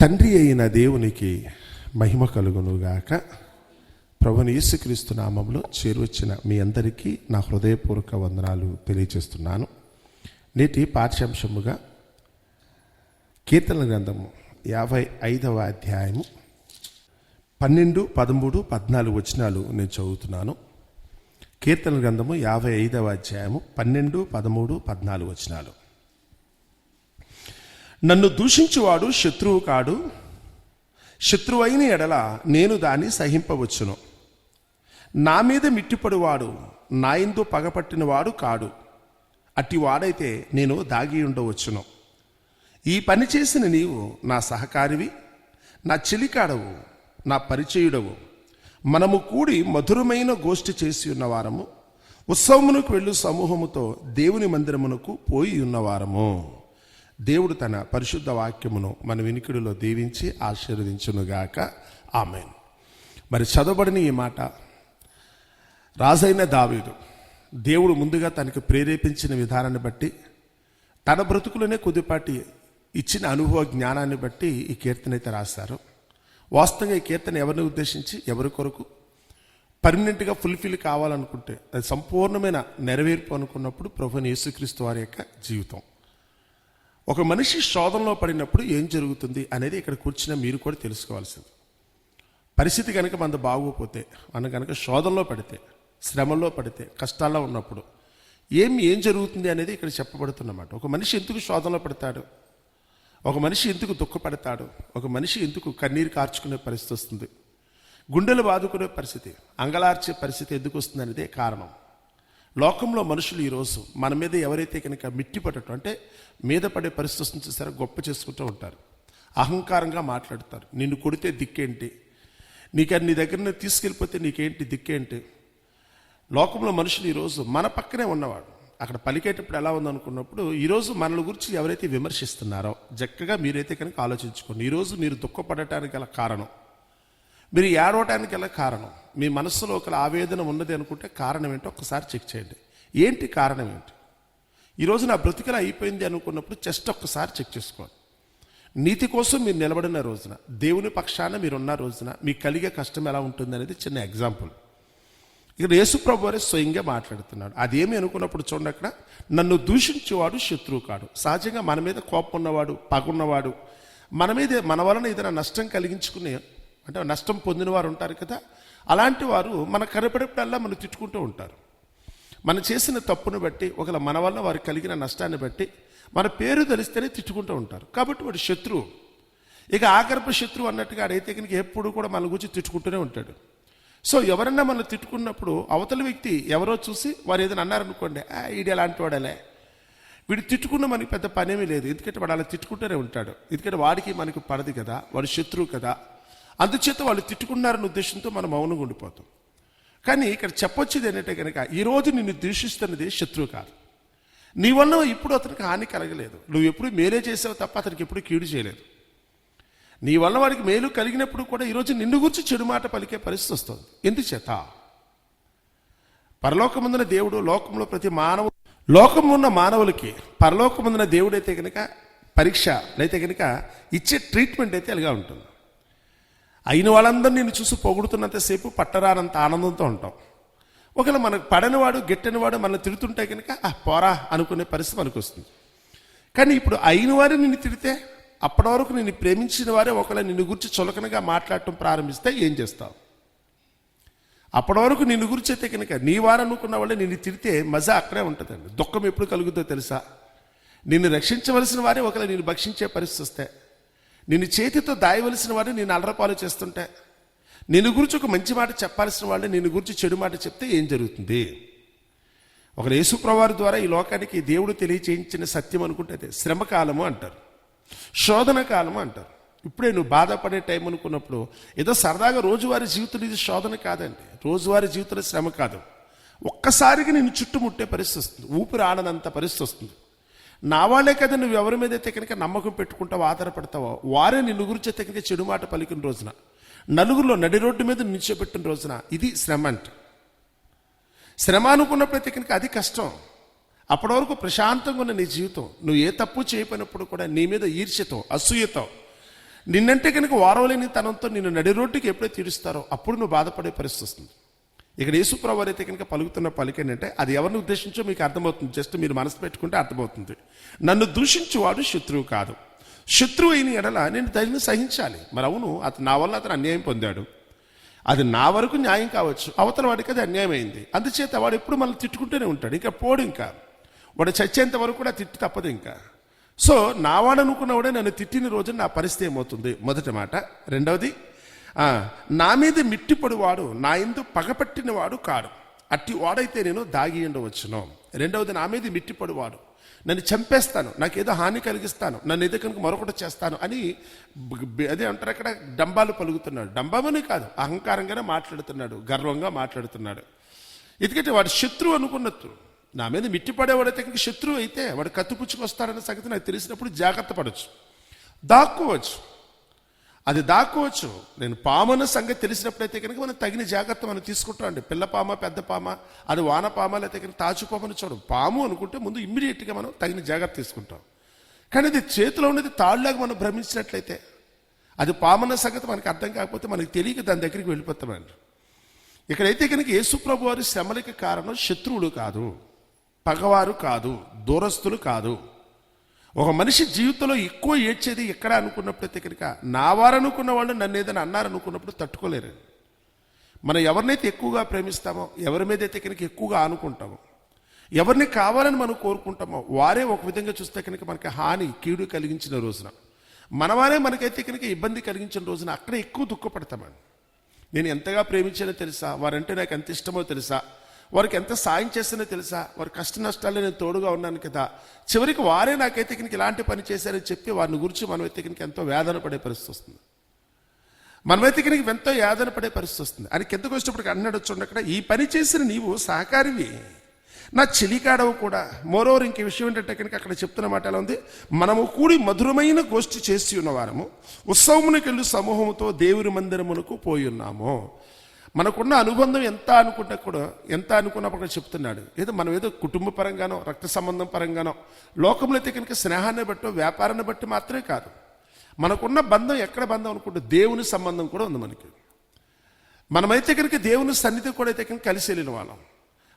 తండ్రి అయిన దేవునికి మహిమ కలుగునుగాక. ప్రభుని యేసుక్రీస్తు నామంలో చేరువచ్చిన మీ అందరికీ నా హృదయపూర్వక వందనాలు తెలియజేస్తున్నాను. నేటి పాఠ్యాంశముగా కీర్తన గ్రంథము యాభై ఐదవ అధ్యాయము పన్నెండు పదమూడు పద్నాలుగు వచనాలు నేను చదువుతున్నాను. కీర్తన గ్రంథము యాభై ఐదవ అధ్యాయము పన్నెండు పదమూడు పద్నాలుగు వచనాలు. నన్ను దూషించువాడు శత్రువు కాడు. శత్రువైన ఎడల నేను దాన్ని సహింపవచ్చును. నా మీద మిట్టిపడువాడు నా ఎందు పగపట్టినవాడు కాడు. అట్టి వాడైతే నేను దాగి ఉండవచ్చును. ఈ పని చేసిన నీవు నా సహకారివి నా చెలికాడవు నా పరిచయుడవు. మనము కూడి మధురమైన గోష్ఠి చేసి ఉన్నవారము ఉత్సవమునకు వెళ్ళు సమూహముతో దేవుని మందిరమునకు పోయి ఉన్నవారము దేవుడు తన పరిశుద్ధ వాక్యమును మన వినికిడిలో దీవించి ఆశీర్వదించునుగాక. ఆమెన్. మరి చదవబడిన ఈ మాట రాజైన దావీదు దేవుడు ముందుగా తనకు ప్రేరేపించిన విధానాన్ని బట్టి తన బ్రతుకులోనే కొద్దిపాటి ఇచ్చిన అనుభవ జ్ఞానాన్ని బట్టి ఈ కీర్తన అయితే రాశారు. వాస్తవంగా ఈ కీర్తన ఎవరిని ఉద్దేశించి? ఎవరి కొరకు? పర్మనెంట్గా ఫుల్ఫిల్ కావాలనుకుంటే అది సంపూర్ణమైన నెరవేర్పు అనుకున్నప్పుడు ప్రభుని యేసుక్రీస్తు వారి యొక్క జీవితం. ఒక మనిషి శోధనలో పడినప్పుడు ఏం జరుగుతుంది అనేది ఇక్కడ కూర్చున్న మీరు కూడా తెలుసుకోవాల్సింది. పరిస్థితి కనుక మన బాగోపోతే మన కనుక శోధనలో పడితే శ్రమలో పడితే కష్టాల్లో ఉన్నప్పుడు ఏం ఏం జరుగుతుంది అనేది ఇక్కడ చెప్పబడుతున్నమాట. ఒక మనిషి ఎందుకు శోధనలో పడతాడు? ఒక మనిషి ఎందుకు దుఃఖపడతాడు? ఒక మనిషి ఎందుకు కన్నీరు కార్చుకునే పరిస్థితి వస్తుంది? గుండెలు బాదుకునే పరిస్థితి అంగలార్చే పరిస్థితి ఎందుకు వస్తుంది అనేదే కారణం. లోకంలో మనుషులు ఈరోజు మన మీద ఎవరైతే కనుక మిట్టి పడటం అంటే మీద పడే పరిస్థితి చూసారో? గొప్ప చేసుకుంటూ ఉంటారు. అహంకారంగా మాట్లాడతారు. నిన్ను కొడితే దిక్కేంటి? నీకు నీ దగ్గర తీసుకెళ్ళిపోతే నీకేంటి దిక్కేంటి? లోకంలో మనుషులు ఈరోజు మన పక్కనే ఉన్నవాడు. అక్కడ పలికేటప్పుడు ఎలా ఉందనుకున్నప్పుడు ఈరోజు మనల గురించి ఎవరైతే విమర్శిస్తున్నారో చక్కగా మీరైతే కనుక ఆలోచించుకోండి. ఈరోజు మీరు దుఃఖపడటానికి గల కారణం మీరు ఏడవటానికి ఎలా కారణం? మీ మనస్సులో ఒక ఆవేదన ఉన్నది అనుకుంటే కారణం ఏంటో ఒకసారి చెక్ చేయండి. ఏంటి కారణం ఏంటి? ఈరోజు నా బ్రతికలు అయిపోయింది అనుకున్నప్పుడు జస్ట్ ఒక్కసారి చెక్ చేసుకోండి. నీతి కోసం మీరు నిలబడిన రోజున దేవుని పక్షాన మీరున్న రోజున మీకు కలిగే కష్టం ఎలా ఉంటుంది అనేది చిన్న ఎగ్జాంపుల్ ఇక్కడ యేసుప్రభు వారే స్వయంగా మాట్లాడుతున్నాడు. అదేమి అనుకున్నప్పుడు చూడండి అక్కడ నన్ను దూషించేవాడు శత్రువు కాడు. సహజంగా మన మీద కోపం ఉన్నవాడు పగున్నవాడు మన మీద మన వలన ఏదైనా నష్టం కలిగించుకునే అంటే నష్టం పొందిన వారు ఉంటారు కదా అలాంటి వారు మన కనపడేప్పుడల్లా మనం తిట్టుకుంటూ ఉంటారు. మనం చేసిన తప్పును బట్టి ఒకవేళ మన వల్ల వారికి కలిగిన నష్టాన్ని బట్టి మన పేరు తెలిస్తేనే తిట్టుకుంటూ ఉంటారు. కాబట్టి వాడు శత్రువు. ఇక ఆగర్భ శత్రువు అన్నట్టుగా అడిగితే కనుక ఎప్పుడు కూడా మన గురించి తిట్టుకుంటూనే ఉంటాడు. సో ఎవరన్నా మనం తిట్టుకున్నప్పుడు అవతల వ్యక్తి ఎవరో చూసి వారు ఏదైనా అన్నారనుకోండి ఈడు ఎలాంటి వాడలే? వీడు తిట్టుకున్న మనకి పెద్ద పనేమీ లేదు. ఎందుకంటే వాడు అలా తిట్టుకుంటూనే ఉంటాడు. ఎందుకంటే వాడికి మనకు పడదు కదా వాడు శత్రువు కదా. అందుచేత వాళ్ళు తిట్టుకున్నారన్న ఉద్దేశంతో మనం మౌనంగా ఉండిపోతాం. కానీ ఇక్కడ చెప్పొచ్చేది ఏంటంటే కనుక ఈరోజు నిన్ను దూషిస్తున్నది శత్రువు కాదు. నీ వల్ల ఇప్పుడు అతనికి హాని కలగలేదు. నువ్వు ఎప్పుడు మేలే చేసావు తప్ప అతనికి ఎప్పుడు కీడు చేయలేదు. నీ వల్ల వాడికి మేలు కలిగినప్పుడు కూడా ఈరోజు నిన్ను గురించి చెడు మాట పలికే పరిస్థితి వస్తుంది. ఎందుచేత? పరలోకముందున దేవుడు లోకంలో ప్రతి మానవు లోకం ఉన్న మానవులకి పరలోకముందున దేవుడైతే కనుక పరీక్ష అయితే కనుక ఇచ్చే ట్రీట్మెంట్ అయితే అలాగా ఉంటుంది? అయిన వాళ్ళందరూ నిన్ను చూసి పొగుడుతున్నంతసేపు పట్టరానంత ఆనందంతో ఉంటాం. ఒకవేళ మనకు పడనివాడు గిట్టనివాడు మనల్ని తిడుతుంటే కనుక "ఆ, పోరా అనుకునే పరిస్థితి మనకు వస్తుంది కానీ ఇప్పుడు అయిన వారు నిన్ను తిడితే అప్పటి వరకు నిన్ను ప్రేమించిన వారే ఒకవేళ నిన్ను గురించి చులకనగా మాట్లాడటం ప్రారంభిస్తే ఏం చేస్తావు? అప్పటి వరకు నిన్ను గురించి అయితే కనుక నీ వారనుకున్న వాళ్ళే నిన్ను తిడితే మజా అక్కడే ఉంటుందండి. దుఃఖం ఎప్పుడు కలుగుతుందో తెలుసా? నిన్ను రక్షించవలసిన వారే ఒకవేళ నిన్ను భక్షించే పరిస్థితి వస్తే నిన్ను చేతితో దాయవలసిన వాడిని నేను అలరపాలు చేస్తుంటే నిన్ను గురించి ఒక మంచి మాట చెప్పాల్సిన వాళ్ళు నిన్ను గురించి చెడు మాట చెప్తే ఏం జరుగుతుంది? ఒక యేసుప్రవారి ద్వారా ఈ లోకానికి దేవుడు తెలియచేయించిన సత్యం అనుకుంటే అదే శ్రమ కాలము అంటారు. శోధన కాలము అంటారు. ఇప్పుడే నువ్వు బాధపడే టైం అనుకున్నప్పుడు ఏదో సరదాగా రోజువారి జీవితం ఇది శోధన కాదండి. రోజువారి జీవితంలో శ్రమ కాదు. ఒక్కసారిగా నిన్ను చుట్టుముట్టే పరిస్థితి వస్తుంది. ఊపిరి ఆడనంత పరిస్థితి వస్తుంది. నా వాళ్ళే కదా నువ్వు ఎవరి మీద అయితే కనుక నమ్మకం పెట్టుకుంటావో ఆధారపడతావో వారే నిన్ను గురించి అయితే కనుక చెడు మాట పలికిన రోజున నలుగురిలో నడి రోడ్డు మీద నిలిచోబెట్టిన రోజున ఇది శ్రమ అంటే. శ్రమ అనుకున్నప్పుడైతే కనుక అది కష్టం. అప్పటి వరకు ప్రశాంతంగా ఉన్న నీ జీవితం. నువ్వు ఏ తప్పు చేయకపోయినప్పుడు కూడా నీ మీద ఈర్ష్యతో అసూయతో నిన్నంటే కనుక వారవలేని తనంతో నిన్ను నడి రోడ్డుకి ఎప్పుడైతే తీరుస్తారో అప్పుడు నువ్వు బాధపడే పరిస్థితి వస్తుంది. ఇక్కడ యేసుప్రభు అయితే కనుక పలుకుతున్న పలిక ఏంటంటే అది ఎవరిని ఉద్దేశించో మీకు అర్థమవుతుంది. జస్ట్ మీరు మనసు పెట్టుకుంటే అర్థమవుతుంది. నన్ను దూషించువాడు శత్రువు కాదు. శత్రువు అయిన ఎడల నేను తగిన సహించాలి. మరి అవును అతను నా వల్ల అతను అన్యాయం పొందాడు. అది నా వరకు న్యాయం కావచ్చు. అవతల వాడికి అది అన్యాయం అయింది. అందుచేత వాడు ఎప్పుడు మనం తిట్టుకుంటూనే ఉంటాడు. ఇంకా పోడు ఇంకా. వాడు చచ్చేంత వరకు కూడా తిట్టి తప్పదు ఇంకా. సో నావాడనుకున్నవాడే నన్ను తిట్టిన రోజు నా పరిస్థితి ఏమవుతుంది? మొదటి మాట. రెండవది నా మీద మిట్టిపడివాడు నా ఎందు పగపట్టిన వాడు కాడు. అట్టి వాడైతే నేను దాగి ఉండవచ్చును రెండవది నా మీద మిట్టిపడివాడు. నన్ను చంపేస్తాను నాకేదో హాని కలిగిస్తాను నన్ను ఏదో కనుక మరొకటి చేస్తాను అని అదే అంటారు అక్కడ డంబాలు పలుకుతున్నాడు. డంబమని కాదు అహంకారంగానే మాట్లాడుతున్నాడు గర్వంగా మాట్లాడుతున్నాడు. ఎందుకంటే వాడు శత్రువు అనుకున్నట్టు. నా మీద మిట్టిపడేవాడైతే కనుక శత్రువు అయితే వాడు కత్తిపుచ్చుకొస్తాడన్న సంగతి నాకు తెలిసినప్పుడు జాగ్రత్త పడవచ్చు దాక్కోవచ్చు. అది దాక్కోవచ్చు. నేను పామన్న సంగతి తెలిసినప్పుడైతే కనుక మనం తగిన జాగ్రత్త మనం తీసుకుంటాం అండి. పిల్ల పామ పెద్ద పామ అది వాన పామ లేకపోతే కనుక తాచుపామని చూడం పాము అనుకుంటే ముందు ఇమ్మీడియట్గా మనం తగిన జాగ్రత్త తీసుకుంటాం. కానీ అది చేతిలో ఉన్నది తాళ్ళగా మనం భ్రమించినట్లయితే అది పామన్న సంగతి మనకు అర్థం కాకపోతే మనకి తెలియక దాని దగ్గరికి వెళ్ళిపోతామండి. ఇక్కడైతే కనుక యేసుప్రభు వారి శ్రమలకి కారణం శత్రువులు కాదు. పగవారు కాదు. దూరస్తులు కాదు. ఒక మనిషి జీవితంలో ఎక్కువ ఏడ్చేది ఎక్కడ అనుకున్నప్పుడైతే కనుక నా వారనుకున్న వాళ్ళు నన్ను ఏదైనా అన్నారనుకున్నప్పుడు తట్టుకోలేరు. మనం ఎవరినైతే ఎక్కువగా ప్రేమిస్తామో ఎవరి మీద అయితే కనుక ఎక్కువగా ఆనుకుంటామో ఎవరిని కావాలని మనం కోరుకుంటామో వారే ఒక విధంగా చూస్తే కనుక మనకి హాని కీడు కలిగించిన రోజున. మనవారే మనకైతే కనుక ఇబ్బంది కలిగించిన రోజున అక్కడ ఎక్కువ దుఃఖపడతామండి. నేను ఎంతగా ప్రేమించానో తెలుసా? వారంటే నాకు ఎంత ఇష్టమో తెలుసా? వారికి ఎంత సాయం చేస్తానో తెలుసా? వారి కష్ట నష్టాల్లో నేను తోడుగా ఉన్నాను కదా. చివరికి వారే నాకైతే ఇక్కడికి ఇలాంటి పని చేశారని చెప్పి వారిని గురించి మనమైతే ఇక్కడికి ఎంతో వేదన పడే పరిస్థితి వస్తుంది. మనమైతే ఇక్కడికి ఎంతో యాదన పడే పరిస్థితి వస్తుంది. అని కిందకు వచ్చినప్పటికి అన్నాడు చూడండి అక్కడ ఈ పని చేసిన నీవు సహకారివి. నా చెలికాడవు కూడా. మోరోవర్ ఇంక విషయం ఏంటంటే కనుక అక్కడ చెప్తున్న మాట ఎలా ఉంది? మనము కూడి మధురమైన గోష్ఠి చేసి ఉన్నవారము. ఉత్సవమునకెళ్ళి సమూహముతో దేవుని మందిరమునకు పోయి ఉన్నాము. మనకున్న అనుబంధం ఎంత అనుకుంటే కూడా ఎంత అనుకున్నప్పుడు కూడా చెప్తున్నాడు. ఏదో మనం ఏదో కుటుంబ పరంగానో రక్త సంబంధం పరంగానో లోకంలో అయితే కనుక స్నేహాన్ని బట్టో వ్యాపారాన్ని బట్టి మాత్రమే కాదు. మనకున్న బంధం ఎక్కడ బంధం అనుకుంటే దేవుని సంబంధం కూడా ఉంది మనకి. మనమైతే కనుక దేవుని సన్నిధి కూడా అయితే కనుక కలిసి వెళ్ళిన వాళ్ళం.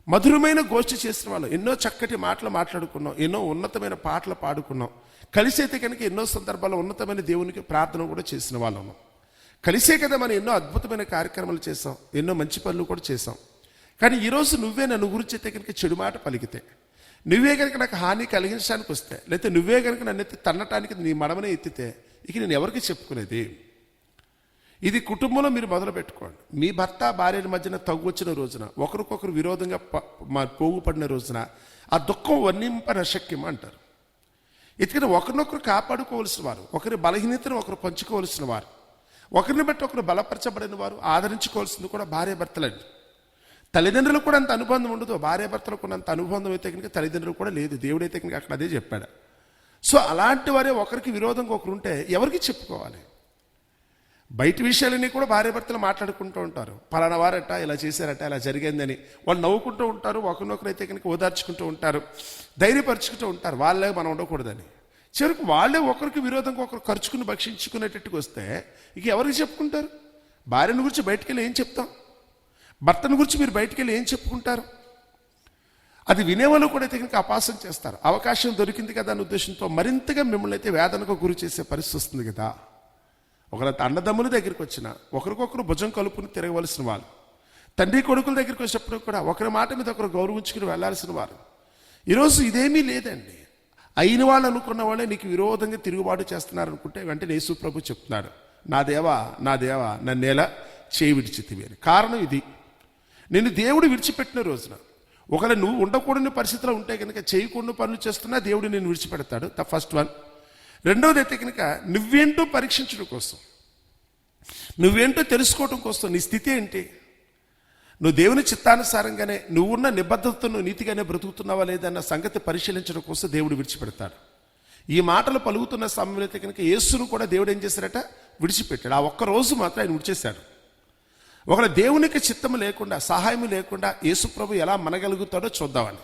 మధురమైన గోష్ఠి చేసిన వాళ్ళం. ఎన్నో చక్కటి మాటలు మాట్లాడుకున్నాం. ఎన్నో ఉన్నతమైన పాటలు పాడుకున్నాం. కలిసి అయితే కనుక ఎన్నో సందర్భాల్లో ఉన్నతమైన దేవునికి ప్రార్థన కూడా చేసిన వాళ్ళం. కలిసే కదా మనం ఎన్నో అద్భుతమైన కార్యక్రమాలు చేసాం ఎన్నో మంచి పనులు కూడా చేసాం కానీ ఈరోజు నువ్వే నన్ను గురించి అయితే కనుక చెడు మాట పలికితే నువ్వే కనుక నాకు హాని కలిగించడానికి వస్తే లేకపోతే నువ్వే కనుక నన్ను ఎత్తి తన్నటానికి నీ మడమనే ఎత్తితే ఇక నేను ఎవరికి చెప్పుకునేది ఇది కుటుంబంలో మీరు మొదలు పెట్టుకోండి. మీ భర్త భార్యల మధ్యన తగ్గు వచ్చిన రోజున ఒకరికొకరు విరోధంగా మా పోగుపడిన రోజున ఆ దుఃఖం వర్ణింపనశక్యం అంటారు. ఎందుకంటే ఒకరినొకరు కాపాడుకోవలసిన వారు ఒకరి బలహీనతను ఒకరు పంచుకోవలసిన వారు. ఒకరిని బట్టి ఒకరు బలపరచబడిన వారు ఆదరించుకోవాల్సింది కూడా భార్య భర్తలండి. తల్లిదండ్రులకు కూడా అంత అనుబంధం ఉండదు. భార్య భర్తలకు అనుబంధం అయితే కనుక తల్లిదండ్రులు కూడా లేదు. దేవుడైతే కనుక అక్కడ అదే చెప్పాడు. సో అలాంటి వారే ఒకరికి విరోధంగా ఒకరు ఉంటే ఎవరికి చెప్పుకోవాలి? బయట విషయాలన్నీ కూడా భార్య భర్తలు మాట్లాడుకుంటూ ఉంటారు. పలానా వారట ఇలా చేశారట ఇలా జరిగిందని వాళ్ళు నవ్వుకుంటూ ఉంటారు. ఒకరినొకరు అయితే కనుక ఓదార్చుకుంటూ ఉంటారు. ధైర్యపరుచుకుంటూ ఉంటారు. వాళ్ళే మనం ఉండకూడదని. చివరికి వాళ్ళే ఒకరికి విరోధంగా ఒకరు ఖర్చుకుని భక్షించుకునేటట్టుకు వస్తే ఇక ఎవరికి చెప్పుకుంటారు? భార్యను గురించి బయటికి వెళ్ళి ఏం చెప్తాం? భర్తను గురించి మీరు బయటికి వెళ్ళి ఏం చెప్పుకుంటారు? అది వినేవాళ్ళు కూడా అయితే కనుక అపాసం చేస్తారు. అవకాశం దొరికింది కదా అనే ఉద్దేశంతో మరింతగా మిమ్మల్ని అయితే వేదనకు గురి చేసే పరిస్థితి వస్తుంది కదా. ఒకళ్ళ అన్నదమ్ముల దగ్గరికి వచ్చిన ఒకరికొకరు భుజం కలుపుని తిరగవలసిన వాళ్ళు. తండ్రి కొడుకుల దగ్గరికి వచ్చినప్పుడు కూడా ఒకరి మాట మీద ఒకరు గౌరవించుకుని వెళ్ళాల్సిన వారు. ఈరోజు ఇదేమీ లేదండి. అయిన వాళ్ళు అనుకున్న వాళ్ళే నీకు విరోధంగా తిరుగుబాటు చేస్తున్నారు అనుకుంటే వెంటనే యేసు ప్రభు చెప్తున్నాడు నా దేవా నా దేవా నన్నేలా చేయి విడిచితివి అని. కారణం ఇది. నిన్ను దేవుడు విడిచిపెట్టిన రోజున ఒకవేళ నువ్వు ఉండకూడని పరిస్థితిలో ఉంటే కనుక చేయకుండా పనులు చేస్తున్నా దేవుడు నేను విడిచిపెడతాడు. The first one. రెండవది అయితే కనుక నువ్వేంటో పరీక్షించడం కోసం నువ్వేంటో తెలుసుకోవడం కోసం నీ స్థితి ఏంటి? నువ్వు దేవుని చిత్తానుసారంగానే నువ్వున్న నిబద్ధతతో నువ్వు నీతిగానే బ్రతుకుతున్నావా లేదన్న సంగతి పరిశీలించడం కోసం దేవుడు విడిచిపెడతాడు. ఈ మాటలు పలుకుతున్న సమయంలో కనుక యేసును కూడా దేవుడు ఏం చేశారట విడిచిపెట్టాడు. ఆ ఒక్క రోజు మాత్రం ఆయన విడిచేశాడు. ఒకవేళ దేవునికి చిత్తము లేకుండా సహాయం లేకుండా యేసు ప్రభు ఎలా మనగలుగుతాడో చూద్దామని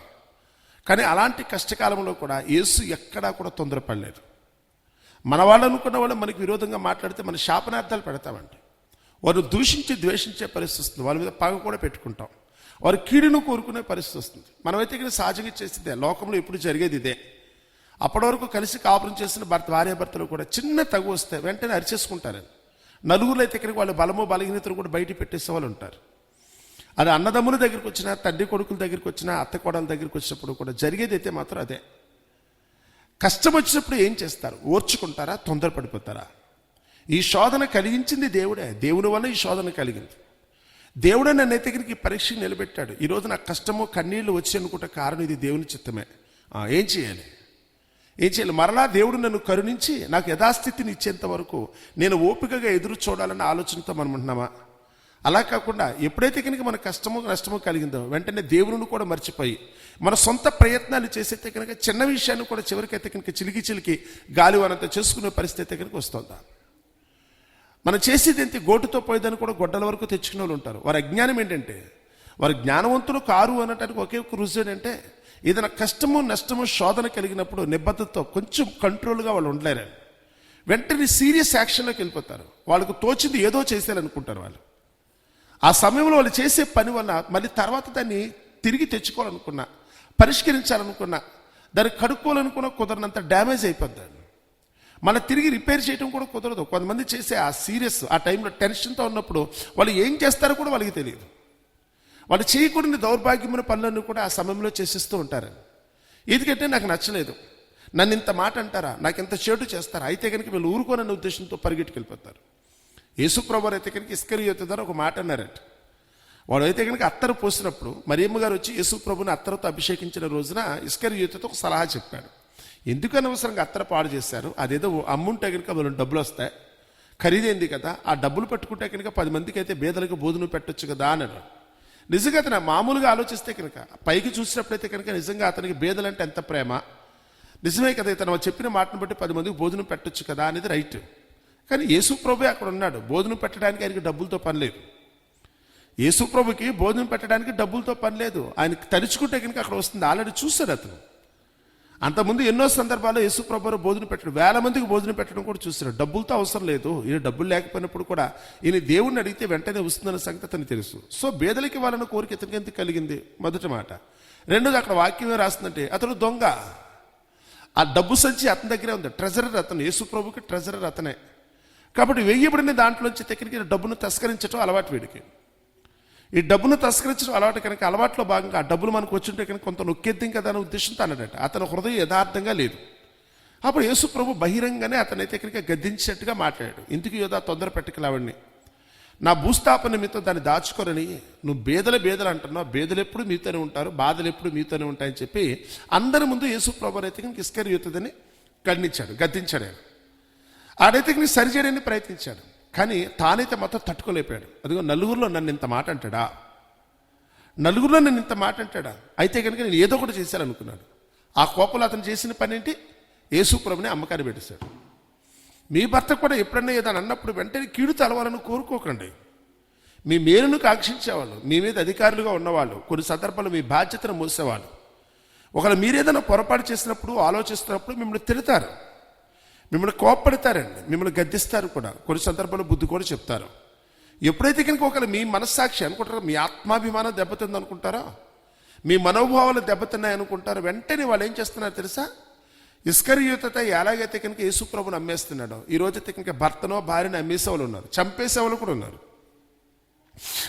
కానీ అలాంటి కష్టకాలంలో కూడా యేసు ఎక్కడా కూడా తొందరపడలేదు. మన వాళ్ళు అనుకున్న వాళ్ళు మనకి విరోధంగా మాట్లాడితే మన శాపనార్థాలు పెడతామండి. వారు దూషించి ద్వేషించే పరిస్థితి వస్తుంది. వాళ్ళ మీద పగ కూడా పెట్టుకుంటాం. వారు కీడును కోరుకునే పరిస్థితి వస్తుంది. మనమైతే ఇక్కడ సహజంగా చేసేదే. లోకంలో ఎప్పుడు జరిగేది ఇదే. అప్పటి వరకు కలిసి కాపురం చేసిన భర్త భార్యాభర్తలు కూడా చిన్న తగు వస్తే వెంటనే అరిచేసుకుంటారని నలుగురు అయితే ఇక్కడికి వాళ్ళు బలము బలహీనతలు కూడా బయట పెట్టేసే వాళ్ళు ఉంటారు. అది అన్నదమ్ముల దగ్గరికి వచ్చినా తండ్రి కొడుకుల దగ్గరికి వచ్చినా అత్త కోడల దగ్గరికి వచ్చినప్పుడు కూడా జరిగేది అయితే మాత్రం అదే. కష్టం వచ్చినప్పుడు ఏం చేస్తారు? ఓర్చుకుంటారా? తొందరపడిపోతారా? ఈ శోధన కలిగించింది దేవుడే. దేవుని వల్ల ఈ శోధన కలిగింది. దేవుడే నన్ను దగ్గరికి ఈ పరీక్ష నిలబెట్టాడు. ఈరోజు నాకు కష్టము కన్నీళ్ళు వచ్చి అనుకుంటే కారణం ఇది దేవుని చిత్తమే. ఏం చేయాలి? ఏం చేయాలి? మరలా దేవుడు నన్ను కరుణించి నాకు యథాస్థితిని ఇచ్చేంత వరకు నేను ఓపికగా ఎదురు చూడాలన్న ఆలోచనతో మనం ఉంటున్నామా? అలా కాకుండా ఎప్పుడైతే కనుక మన కష్టము నష్టము కలిగిందో వెంటనే దేవుని కూడా మర్చిపోయి మన సొంత ప్రయత్నాలు చేసేతే కనుక చిన్న విషయాన్ని కూడా చివరికైతే కనుక చిలికి చిలికి గాలివానంత చేసుకునే పరిస్థితి కనుక వస్తుందా? మనం చేసేది ఎంత గోటుతో పోయేదని కూడా గొడ్డల వరకు తెచ్చుకునే వాళ్ళు ఉంటారు. వారి అజ్ఞానం ఏంటంటే వారి జ్ఞానవంతులు కారు అనటానికి ఒకే ఒక రుజు ఏంటంటే ఏదైనా కష్టము నష్టము శోధన కలిగినప్పుడు నిబద్ధతతో కొంచెం కంట్రోల్గా వాళ్ళు ఉండలేరండి వెంటనే సీరియస్ యాక్షన్లోకి వెళ్ళిపోతారు. వాళ్ళకు తోచింది ఏదో చేసేయాలనుకుంటారు వాళ్ళు. ఆ సమయంలో వాళ్ళు చేసే పని వల్ల మళ్ళీ తర్వాత దాన్ని తిరిగి తెచ్చుకోవాలనుకున్నా పరిష్కరించాలనుకున్నా దాన్ని కడుక్కోవాలనుకున్నా కుదరనంత డ్యామేజ్ అయిపోద్ది. మన తిరిగి రిపేర్ చేయడం కూడా కుదరదు. కొంతమంది చేసే ఆ సీరియస్ ఆ టైంలో టెన్షన్తో ఉన్నప్పుడు వాళ్ళు ఏం చేస్తారో కూడా వాళ్ళకి తెలియదు. వాళ్ళు చేయకూడని దౌర్భాగ్యమైన పనులన్నీ కూడా ఆ సమయంలో చేసేస్తూ ఉంటారు. ఎందుకంటే నాకు నచ్చలేదు. నన్ను ఇంత మాట అంటారా? నాకు ఇంత చెడు చేస్తారా? అయితే కనుక వీళ్ళు ఊరుకోనన్న ఉద్దేశంతో పరిగెట్టుకెళ్ళిపోతారు. యేసుప్రభు అయితే కనుక ఇస్కరియోతు ద్వారా ఒక మాట అన్నారట. వాడు అయితే కనుక అత్తరు పోసినప్పుడు మరియమ్మ గారు వచ్చి యేసుప్రభుని అత్తరుతో అభిషేకించిన రోజున ఇస్కరియోతుతో ఒక సలహా చెప్పాడు. ఎందుకు అనవసరంగా అత్తర పాడు చేశారు? అదేదో అమ్ముంటే కనుక వాళ్ళు డబ్బులు వస్తాయి. ఖరీదైంది కదా ఆ డబ్బులు పట్టుకుంటే కనుక పది మందికి అయితే బేదలకు భోజనం పెట్టొచ్చు కదా అన్నాడు. నిజంగా అతను మామూలుగా ఆలోచిస్తే కనుక పైకి చూసినప్పుడైతే కనుక నిజంగా అతనికి బేదలంటే ఎంత ప్రేమ? నిజమే కదా ఇతను చెప్పిన మాటను బట్టి పది మందికి భోజనం పెట్టొచ్చు కదా అనేది రైట్. కానీ యేసుప్రభు అక్కడ ఉన్నాడు. భోజనం పెట్టడానికి ఆయనకి డబ్బులతో పని లేదు. యేసుప్రభుకి భోజనం పెట్టడానికి డబ్బులతో పని లేదు. ఆయన తలుచుకుంటే కనుక అక్కడ వస్తుంది. ఆల్రెడీ చూశాడు అతను. అంతకుముందు ఎన్నో సందర్భాల్లో యేసు ప్రభు భోజనం పెట్టడం వేల మందికి భోజనం పెట్టడం కూడా చూశాడు డబ్బులతో అవసరం లేదు. ఈయన డబ్బులు లేకపోయినప్పుడు కూడా ఈయన దేవుణ్ణి అడిగితే వెంటనే వస్తుందన్న సంగతి అతనికి తెలుసు. సో బేదలకి వాళ్ళని కోరిక ఇతనికి ఎందుకు కలిగింది? మొదటి మాట. రెండోది అక్కడ వాక్యం ఏం రాస్తుందంటే అతను దొంగ. ఆ డబ్బు సంచి అతని దగ్గరే ఉంది. ట్రెజరర్ అతను యేసు ప్రభుకి ట్రెజరర్ అతనే. కాబట్టి వెయ్యబడిన దాంట్లోంచి దగ్గరికి డబ్బును తస్కరించడం అలవాటు వీడికి. ఈ డబ్బును తస్కరించడం అలవాటు కనుక అలవాట్లో భాగంగా ఆ డబ్బులు మనకు వచ్చింటే కనుక కొంత నొక్కేద్దాం కదా అనే ఉద్దేశంతో అన్నాడట. అతని హృదయం యథార్థంగా లేదు. అప్పుడు యేసు ప్రభు బహిరంగానే అతనైతే కనుక గద్దించినట్టుగా మాట్లాడాడు. ఇందుకు యోధా తొందర పెట్టకలావడిని నా భూస్థాపన మీతో దాన్ని దాచుకోరని నువ్వు బేదల బేదలు అంటున్నావు. బేదలు ఎప్పుడు మీతోనే ఉంటారు బాధలు ఎప్పుడు మీతోనే ఉంటాయని చెప్పి అందరి ముందు యేసు ప్రభు అయితే కనుక ఇస్కరి యుద్ధదని ఖండించాడు గద్దించాడు ఆయన. ఆడైతే నీకు సరిచేయడానికి ప్రయత్నించాడు. కానీ తానైతే మొత్తం తట్టుకోలేపాడు అదిగో నలుగురిలో నన్ను ఇంత మాట అంటాడా? నలుగురిలో నన్ను ఇంత మాట అంటాడా? అయితే కనుక నేను ఏదో ఒకటి చేశాననుకున్నాడు ఆ కోపంలో అతను చేసిన పని ఏంటి? యేసుప్రభుని అమ్మకాన్ని పెట్టేశాడు. మీ భర్త కూడా ఎప్పుడన్నా ఏదైనా అన్నప్పుడు వెంటనే కీడు తలవాలని కోరుకోకండి. మీ మేలును కాంక్షించేవాళ్ళు మీ మీద అధికారులుగా ఉన్నవాళ్ళు కొన్ని సందర్భాల్లో మీ బాధ్యతను మోసేవాళ్ళు. ఒకవేళ మీరేదైనా పొరపాటు చేసినప్పుడు ఆలోచిస్తున్నప్పుడు మిమ్మల్ని తిడతారు. మిమ్మల్ని కోప్పడతారండి. మిమ్మల్ని గద్దిస్తారు కూడా. కొన్ని సందర్భాల్లో బుద్ధి కూడా చెప్తారు. ఎప్పుడైతే కనుక ఒకవేళ మీ మనస్సాక్షి అనుకుంటారో మీ ఆత్మాభిమానం దెబ్బతింది అనుకుంటారా మీ మనోభావాలు దెబ్బతిన్నాయనుకుంటారు వెంటనే వాళ్ళు ఏం చేస్తున్నారు తెలుసా? ఇస్కరియుతత ఎలాగైతే కనుక యేసుప్రభుని అమ్మేస్తున్నాడో ఈ రోజైతే కనుక భర్తనో భార్యను అమ్మేసే వాళ్ళు ఉన్నారు. చంపేసే వాళ్ళు కూడా ఉన్నారు.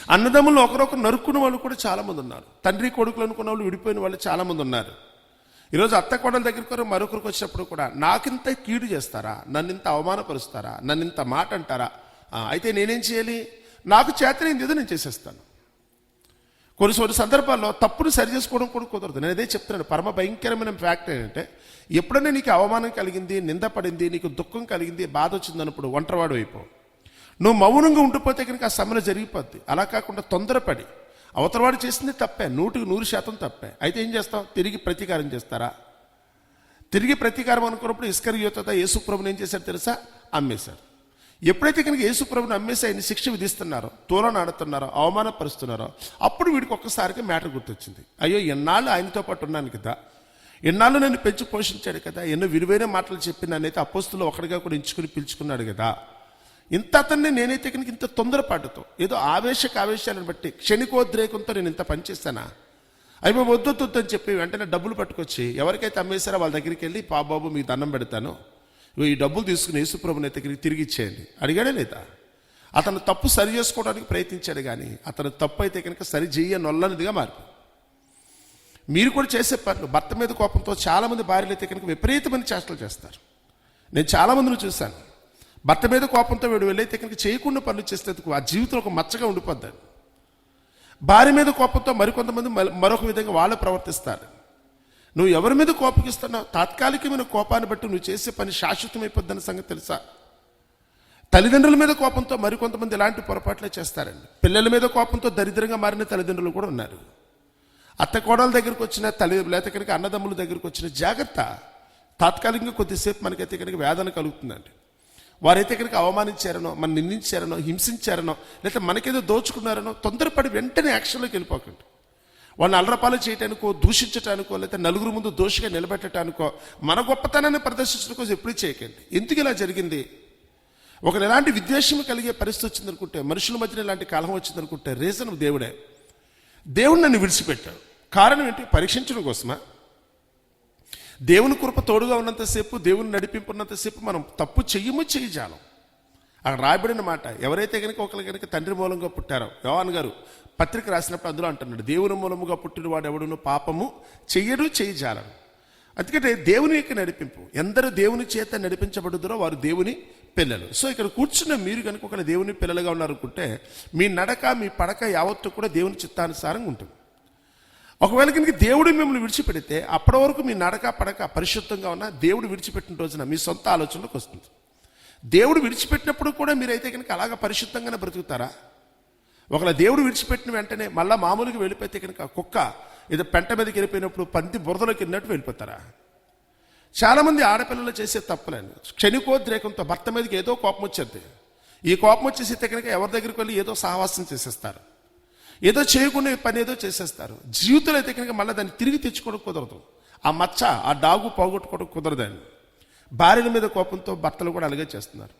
అన్నదమ్ములు ఒకరొకరు నరుక్కున్న వాళ్ళు కూడా చాలామంది ఉన్నారు. తండ్రి కొడుకులు అనుకున్న వాళ్ళు విడిపోయిన వాళ్ళు చాలామంది ఉన్నారు. ఈరోజు అత్త కోడల దగ్గరికి మరొకరికి వచ్చినప్పుడు కూడా నాకింత కీడు చేస్తారా? నన్ను ఇంత అవమానపరుస్తారా? నన్ను ఇంత మాట అంటారా అయితే నేనేం చేయాలి? నాకు చేతనైంది ఏదో నేను చేసేస్తాను. కొన్ని కొన్ని సందర్భాల్లో తప్పును సరి చేసుకోవడం కూడా కుదరదు. నేను అదే చెప్తున్నాను. పరమ భయంకరమైన ఫ్యాక్ట్ ఏంటంటే ఎప్పుడైనా నీకు అవమానం కలిగింది నింద పడింది నీకు దుఃఖం కలిగింది బాధ వచ్చింది అన్నప్పుడు ఒంటరివాడు అయిపో. నువ్వు మౌనంగా ఉండిపోతే కనుక ఆ సమయం జరిగిపోద్ది. అలా కాకుండా తొందరపడి. అవతలవాడు చేసింది తప్పే నూటికి నూరు శాతం తప్పే. అయితే ఏం చేస్తాం? తిరిగి ప్రతీకారం చేస్తారా? తిరిగి ప్రతీకారం అనుకున్నప్పుడు ఇస్కర్ యువత యేసుప్రభుని ఏం చేశారు తెలుసా? అమ్మేశారు. ఎప్పుడైతే కనుక యేసుప్రభుని అమ్మేసి ఆయన శిక్ష విధిస్తున్నారో తోలనాడుతున్నారో అవమానపరుస్తున్నారో అప్పుడు వీడికి ఒక్కసారికి మ్యాటర్ గుర్తొచ్చింది. అయ్యో ఎన్నాళ్ళు ఆయనతో పాటు ఉన్నాను కదా. ఎన్నాళ్ళు నన్ను పెంచి పోషించాడు కదా. ఎన్నో విలువైన మాటలు చెప్పి నన్నైతే అపోస్తులు ఒకటిగా కూడా ఎంచుకుని పిలుచుకున్నాడు కదా. ఇంత అతన్ని నేనైతే కనుక ఇంత తొందరపాటుతో. ఏదో ఆవేశక ఆవేశాలను బట్టి క్షణికోద్రేకంతో నేను ఇంత పనిచేస్తానా అయిపో వద్దు వద్దు చెప్పి వెంటనే డబ్బులు పట్టుకొచ్చి ఎవరికైతే అమ్మేశారో వాళ్ళ దగ్గరికి వెళ్ళి పా బాబు మీకు దండం పెడతాను. ఈ డబ్బులు తీసుకుని యేసుప్రభుని దగ్గరికి తిరిగి ఇచ్చేయండి. అడిగాడే లేదా? అతను తప్పు సరి చేసుకోవడానికి ప్రయత్నించాడు కానీ అతను తప్పు అయితే కనుక సరి చేయ నొల్లనిదిగా మారిపోయింది. మీరు కూడా చేసే పనులు భర్త మీద కోపంతో చాలామంది భార్యలు అయితే కనుక విపరీతమైన చేష్టలు చేస్తారు. నేను చాలామందిని చూశాను. భర్త మీద కోపంతో వీడు వెళ్ళైతే కనుక చేయకుండా పనులు చేసేందుకు ఆ జీవితం ఒక మచ్చగా ఉండిపోద్ది భార్య మీద కోపంతో మరికొంతమంది మరొక విధంగా వాళ్ళు ప్రవర్తిస్తారు. నువ్వు ఎవరి మీద కోపగిస్తున్నావు తాత్కాలికమైన కోపాన్ని బట్టి నువ్వు చేసే పని శాశ్వతమైపోద్దన్న సంగతి తెలుసా? తల్లిదండ్రుల మీద కోపంతో మరికొంతమంది ఇలాంటి పొరపాట్లే చేస్తారండి. పిల్లల మీద కోపంతో దరిద్రంగా మారిన తల్లిదండ్రులు కూడా ఉన్నారు. అత్త కోడల దగ్గరికి వచ్చిన తల్లి లేత కనుక అన్నదమ్ముల దగ్గరికి వచ్చిన జాగ్రత్త తాత్కాలికంగా కొద్దిసేపు మనకైతే కనుక వేదన కలుగుతుందండి. వారైతే కనుక అవమానించారనో మన నిందించారనో హింసించారనో లేకపోతే మనకేదో దోచుకున్నారనో తొందరపడి వెంటనే యాక్షన్లోకి వెళ్ళిపోకండి. వాళ్ళని అలరపాలు చేయటానికో దూషించటానికో లేకపోతే నలుగురు ముందు దోషిగా నిలబెట్టడానికో మన గొప్పతనాన్ని ప్రదర్శించడం కోసం ఎప్పుడూ చేయకండి. ఎందుకు ఇలా జరిగింది? ఒకరు ఎలాంటి విద్వేషం కలిగే పరిస్థితి వచ్చిందనుకుంటే మనుషుల మధ్యన ఇలాంటి కాలం వచ్చిందనుకుంటే రీజన్ దేవుడే. దేవుడు నన్ను విడిచిపెట్టాడు. కారణం ఏంటి? పరీక్షించడం కోసమా? దేవుని కృప తోడుగా ఉన్నంతసేపు దేవుని నడిపింపున్నంతసేపు మనం తప్పు చెయ్యము చేయజాలం అక్కడ రాయబడిన మాట ఎవరైతే కనుక ఒకరు కనుక తండ్రి మూలంగా పుట్టారో యోవాన్ గారు పత్రిక రాసినప్పుడు అందులో అంటున్నాడు దేవుని మూలముగా పుట్టిన వాడు ఎవడును? పాపము చెయ్యడు చెయ్యజాలడు అందుకంటే దేవుని యొక్క నడిపింపు ఎందరు దేవుని చేత నడిపించబడుదరో వారు దేవుని పిల్లలు. సో ఇక్కడ కూర్చున్న మీరు కనుక ఒక దేవుని పిల్లలుగా ఉన్నారనుకుంటే మీ నడక మీ పడక యావత్తు కూడా దేవుని చిత్తానుసారంగా ఉంటుంది. ఒకవేళ కనుక దేవుడు మిమ్మల్ని విడిచిపెడితే అప్పటి వరకు మీ నడక పడక పరిశుద్ధంగా ఉన్న దేవుడు విడిచిపెట్టిన రోజున మీ సొంత ఆలోచనలోకి వస్తుంది. దేవుడు విడిచిపెట్టినప్పుడు కూడా మీరైతే కనుక అలాగ పరిశుద్ధంగానే బ్రతుకుతారా? ఒకవేళ దేవుడు విడిచిపెట్టిన వెంటనే మళ్ళీ మామూలుగా వెళ్ళిపోతే కనుక కుక్క ఏదో పెంట మీదకి వెళ్ళిపోయినప్పుడు పంది బురదలోకి వెళ్ళినట్టు వెళ్ళిపోతారా? చాలామంది ఆడపిల్లలు చేసే తప్పులేను క్షణికోద్రేకంతో భర్త మీదకి ఏదో కోపం వచ్చేది. ఈ కోపం వచ్చేసి కనుక ఎవరి దగ్గరికి వెళ్ళి ఏదో సహవాసం చేసేస్తారు. ఏదో చేయకుండా పని ఏదో చేసేస్తారు. జీవితంలో అయితే కనుక మళ్ళీ దాన్ని తిరిగి తెచ్చుకోవడం కుదరదు. ఆ మచ్చ ఆ డాగు పోగొట్టుకోవడం కుదరదండి భార్యల మీద కోపంతో భర్తలు కూడా అలాగే చేస్తున్నారు.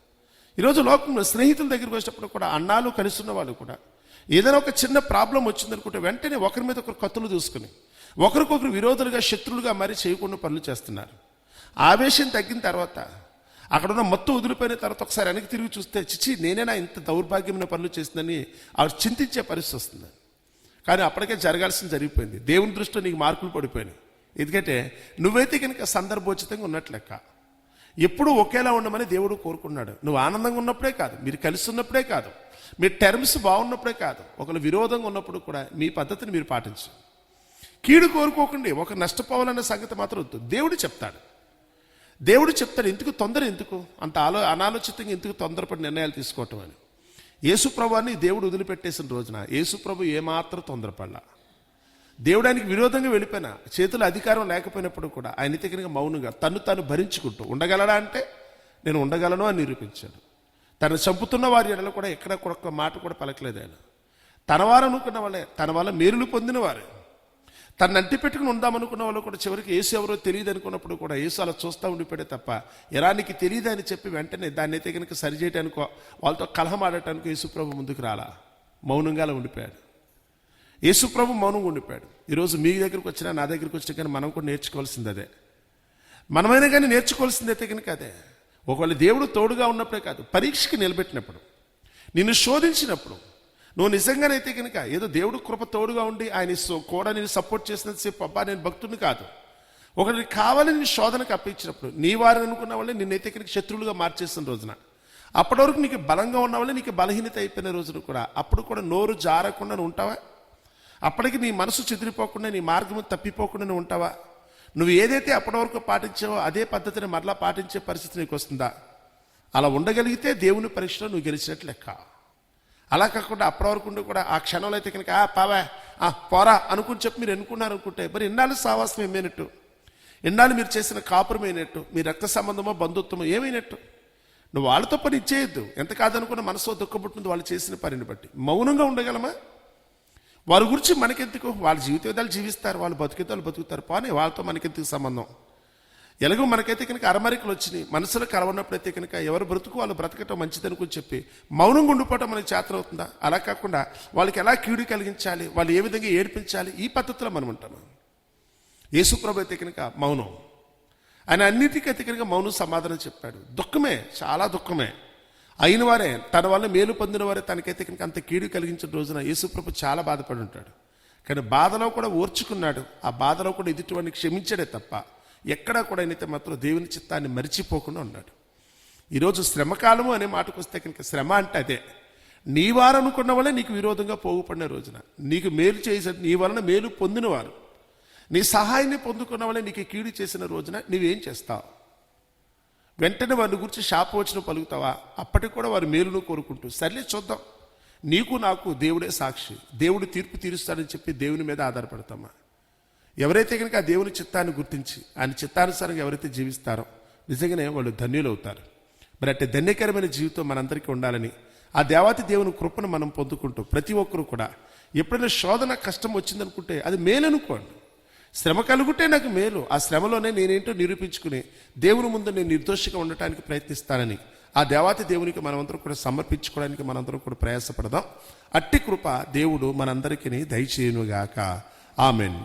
ఈరోజు లోకంలో స్నేహితుల దగ్గరికి వచ్చినప్పుడు కూడా అన్నాలు కలుస్తున్న వాళ్ళు కూడా ఏదైనా ఒక చిన్న ప్రాబ్లం వచ్చిందనుకుంటే వెంటనే ఒకరి మీద ఒకరు కత్తులు చూసుకుని ఒకరికొకరు విరోధులుగా శత్రులుగా మరి చేయకుండా పనులు చేస్తున్నారు. ఆవేశం తగ్గిన తర్వాత అక్కడ ఉన్న వదిలిపోయిన తర్వాత ఒకసారి వెనక్కి తిరిగి చూస్తే చిచి నేనేనా ఇంత దౌర్భాగ్యమైన పనులు చేసిందని ఆవిడ చింతించే పరిస్థితి వస్తుంది. కానీ అప్పటికే జరగాల్సింది జరిగిపోయింది. దేవుని దృష్టిలో నీకు మార్కులు పడిపోయినాయి. ఎందుకంటే నువ్వైతే కనుక సందర్భోచితంగా ఉన్నట్లు లెక్క. ఎప్పుడూ ఒకేలా ఉండమని దేవుడు కోరుకున్నాడు. నువ్వు ఆనందంగా ఉన్నప్పుడే కాదు మీరు కలిసి ఉన్నప్పుడే కాదు మీ టర్మ్స్ బాగున్నప్పుడే కాదు ఒకరు విరోధంగా ఉన్నప్పుడు కూడా మీ పద్ధతిని మీరు పాటించు. కీడు కోరుకోకండి. ఒక నష్టపోవాలన్న సంగతి మాత్రం వద్దు. దేవుడు చెప్తాడు. దేవుడు చెప్తాడు ఎందుకు తొందర ఎందుకు? అంత ఆలో అనాలోచితంగా ఎందుకు తొందరపడి నిర్ణయాలు తీసుకోవటం అని. యేసుప్రభాన్ని దేవుడు వదిలిపెట్టేసిన రోజున యేసుప్రభు ఏమాత్రం తొందరపడలా. దేవుడు ఆయనకి విరోధంగా వెళ్ళిపోయినా చేతులు అధికారం లేకపోయినప్పుడు కూడా ఆయన దగ్గరగా మౌనంగా తను తాను భరించుకుంటూ ఉండగలడా అంటే నేను ఉండగలను అని నిరూపించాడు. తను చంపుతున్న వారి ఎడలో కూడా ఎక్కడ కూడా ఒక్క మాట కూడా పలకలేదు ఆయన. తన వారు అనుకున్న వాళ్ళే తన వల్ల మేలులు పొందిన వారే. తను అంటి పెట్టుకుని ఉందామనుకున్న వాళ్ళు కూడా చివరికి ఏసు ఎవరో తెలియదు అనుకున్నప్పుడు కూడా ఏసు అలా చూస్తూ ఉండిపోయాడు తప్ప ఎలా తెలియదు అని చెప్పి వెంటనే దాన్ని అయితే కనుక సరి చేయటానికో వాళ్ళతో కలహం ఆడటానికి యేసుప్రభు ముందుకు రాలా. మౌనంగా అలా ఉండిపోయాడు. యేసుప్రభు మౌనంగా ఉండిపోయాడు. ఈరోజు మీ దగ్గరికి వచ్చినా నా దగ్గరికి వచ్చినా కానీ మనం కూడా నేర్చుకోవాల్సింది అదే. మనమైనా కానీ నేర్చుకోవాల్సింది అయితే కనుక అదే. ఒకవేళ దేవుడు తోడుగా ఉన్నప్పుడే కాదు పరీక్షకి నిలబెట్టినప్పుడు నిన్ను శోధించినప్పుడు నువ్వు నిజంగానైతే కనుక ఏదో దేవుడు కృప తోడుగా ఉండి ఆయన సో- కూడా నేను సపోర్ట్ చేసినంతసేపు అబ్బా నేను భక్తుడిని కాదు. ఒకరికి కావాలని నీ శోధనకు అప్పించినప్పుడు నీ వారిని అనుకున్న వాళ్ళే నిన్నైతే కనుక శత్రువులుగా మార్చేసిన రోజున. అప్పటి వరకు నీకు బలంగా ఉన్న వాళ్ళే నీకు బలహీనత అయిపోయిన రోజున కూడా. అప్పుడు కూడా నోరు జారకుండా నువ్వు ఉంటావా? అప్పటికి నీ మనసు చెదిరిపోకుండా నీ మార్గం తప్పిపోకుండా నువ్వు ఉంటావా? నువ్వు ఏదైతే అప్పటి వరకు పాటించావో అదే పద్ధతిని మరలా పాటించే పరిస్థితి నీకు వస్తుందా? అలా ఉండగలిగితే దేవుని పరీక్షలో నువ్వు గెలిచినట్లు లెక్క. అలా కాకుండా అప్పటి వరకు కూడా ఆ క్షణంలో అయితే కనుక ఆ పావా ఆ పోరా అనుకుని చెప్పి మీరు ఎన్నుకున్నారు అనుకుంటే మరి ఎన్నాళ్ళు సావాసం ఏమైనట్టు? ఎన్నాళ్ళు మీరు చేసిన కాపురమైనట్టు మీ రక్త సంబంధమో బంధుత్వమో ఏమైనట్టు? నువ్వు వాళ్ళతో పని ఇచ్చేయద్దు. ఎంత కాదనుకున్న మనసులో దుఃఖపుట్టింది వాళ్ళు చేసిన పనిని బట్టి. మౌనంగా ఉండగలమా? వారి గురించి మనకెందుకు? వాళ్ళ జీవితాలు జీవిస్తారు వాళ్ళు బతుకుతారు బతుకుతారు. పోనీ వాళ్ళతో మనకెందుకు సంబంధం? ఎలాగో మనకైతే కనుక అరమరికలు వచ్చినాయి. మనసులో కలవన్నప్పుడైతే కనుక ఎవరు బ్రతుకు వాళ్ళు బ్రతకటం మంచిదనుకుని చెప్పి మౌనంగా ఉండిపోవటం మనకి చేతనవుతుందా అలా కాకుండా వాళ్ళకి ఎలా కీడు కలిగించాలి? వాళ్ళు ఏ విధంగా ఏడిపించాలి? ఈ పద్ధతిలో మనం ఉంటాము యేసుప్రభు అయితే కనుక మౌనం. ఆయన అన్నిటికైతే కనుక మౌనం సమాధానం చెప్పాడు. దుఃఖమే చాలా దుఃఖమే. అయిన వారే తన వల్ల మేలు పొందిన వారే తనకైతే కనుక అంత కీడు కలిగించిన రోజున యేసుప్రభు చాలా బాధపడి ఉంటాడు. కానీ బాధలో కూడా ఓర్చుకున్నాడు. ఆ బాధలో కూడా ఎదుటివాడిని క్షమించాడే తప్ప ఎక్కడా కూడా అయితే మాత్రం దేవుని చిత్తాన్ని మరిచిపోకుండా ఉన్నాడు. ఈరోజు శ్రమకాలము అనే మాటకు వస్తే కనుక శ్రమ అంటే అదే. నీ వారనుకున్న వల్లే వాళ్ళే నీకు విరోధంగా పోగుపడిన రోజున. నీకు మేలు చేసే నీ వలన మేలు పొందినవారు నీ సహాయాన్ని పొందుకున్న వాళ్ళే నీకు కీడు చేసిన రోజున నీవేం చేస్తావు? వెంటనే వారిని గురించి శాపవచనం పలుకుతావా? అప్పటికి కూడా వారి మేలును కోరుకుంటూ. సర్లే చూద్దాం. నీకు నాకు దేవుడే సాక్షి. దేవుడు తీర్పు తీరుస్తాడని చెప్పి దేవుని మీద ఆధారపడతామా? ఎవరైతే కనుక ఆ దేవుని చిత్తాన్ని గుర్తించి ఆయన చిత్తానుసారంగా ఎవరైతే జీవిస్తారో నిజంగానే వాళ్ళు ధన్యులు అవుతారు మరి అంటే ధన్యకరమైన జీవితం మనందరికీ ఉండాలని ఆ దేవాతి దేవుని కృపను మనం పొందుకుంటూ ప్రతి ఒక్కరూ కూడా ఎప్పుడైనా శోధన కష్టం వచ్చిందనుకుంటే అది మేలనుకోండి. శ్రమ కలుగుంటే నాకు మేలు. ఆ శ్రమలోనే నేనేంటో నిరూపించుకుని దేవుని ముందు నేను నిర్దోషిగా ఉండటానికి ప్రయత్నిస్తానని ఆ దేవాతి దేవునికి మనమందరం కూడా సమర్పించుకోవడానికి మనందరం కూడా ప్రయాసపడదాం. అట్టి కృప దేవుడు మనందరికీ దయచేయునుగాక. ఆమెన్.